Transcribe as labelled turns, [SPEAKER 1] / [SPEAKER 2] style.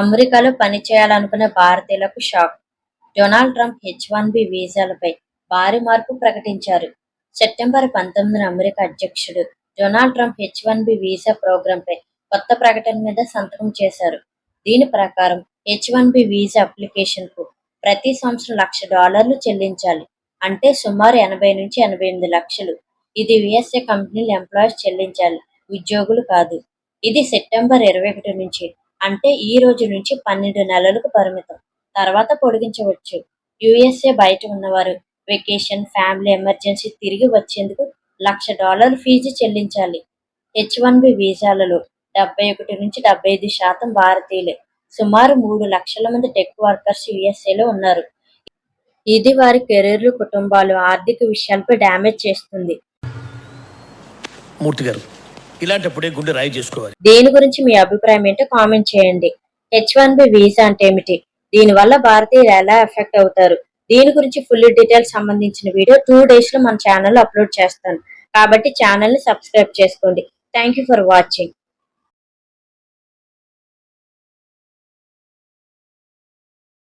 [SPEAKER 1] అమెరికాలో పనిచేయాలనుకున్న భారతీయులకు shock. Donald Trump H one B వీసాలపై భారీ మార్పు ప్రకటించారు. సెప్టెంబర్ పంతొమ్మిదిన అమెరికా అధ్యక్షుడు Donald Trump H one B visa ప్రోగ్రాంపై కొత్త ప్రకటన మీద సంతకం చేశారు. దీని ప్రకారం హెచ్ వన్ బి వీసా అప్లికేషన్కు ప్రతి సంవత్సరం లక్ష డాలర్లు చెల్లించాలి. అంటే సుమారు ఎనభై నుంచి ఎనభై ఎనిమిది లక్షలు. ఇది యుఎస్ఏ కంపెనీలు ఎంప్లాయీస్ చెల్లించాలి ఉద్యోగులు కాదు. ఇది సెప్టెంబర్ ఇరవై ఒకటి నుంచి అంటే ఈ రోజు నుంచి పన్నెండు నెలలకు పరిమితం. తర్వాత పొడిగించవచ్చు. యుఎస్ఏ బయట ఉన్నవారు వెకేషన్ ఫ్యామిలీ ఎమర్జెన్సీ తిరిగి వచ్చేందుకు లక్ష డాలర్ ఫీజు చెల్లించాలి. హెచ్ వన్ బి వీసాలలో డెబ్బై ఒకటి నుంచి డెబ్బై ఐదు శాతం భారతీయులే. సుమారు మూడు లక్షల మంది టెక్ వర్కర్స్ యుఎస్ఏలో ఉన్నారు. ఇది వారి కెరీర్లు కుటుంబాలు ఆర్థిక విషయాలపై డ్యామేజ్ చేస్తుంది.
[SPEAKER 2] మూర్తి గారు ఇలాంటప్పుడే గుండె రాయి చేసుకోవాలి.
[SPEAKER 1] దీని గురించి మీ అభిప్రాయం ఏంటో కామెంట్ చేయండి. హెచ్ వన్ బి వీసా అంటే ఏమిటి? దీని వల్ల భారతీయులు ఎలా ఎఫెక్ట్ అవుతారు? దీని గురించి ఫుల్ డీటెయిల్స్ సంబంధించిన వీడియో టూ డేస్లో మన ఛానల్ అప్లోడ్ చేస్తాను. కాబట్టి ఛానల్ని సబ్స్క్రైబ్ చేసుకోండి. Thank you for watching